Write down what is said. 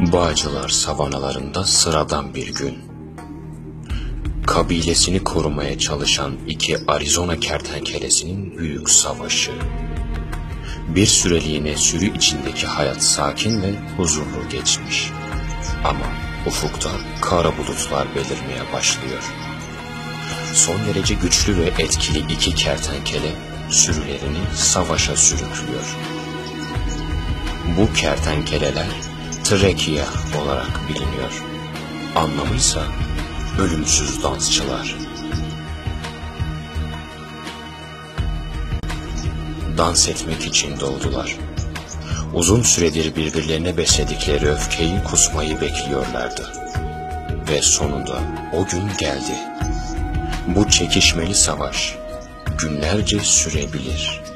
Bağcılar savanalarında sıradan bir gün. Kabilesini korumaya çalışan iki Arizona kertenkelesinin büyük savaşı. Bir süreliğine sürü içindeki hayat sakin ve huzurlu geçmiş. Ama ufukta kara bulutlar belirmeye başlıyor. Son derece güçlü ve etkili iki kertenkele sürülerini savaşa sürüklüyor. Bu kertenkeleler Trekya olarak biliniyor. Anlamı ise ölümsüz dansçılar. Dans etmek için doğdular. Uzun süredir birbirlerine besledikleri öfkeyi kusmayı bekliyorlardı. Ve sonunda o gün geldi. Bu çekişmeli savaş günlerce sürebilir.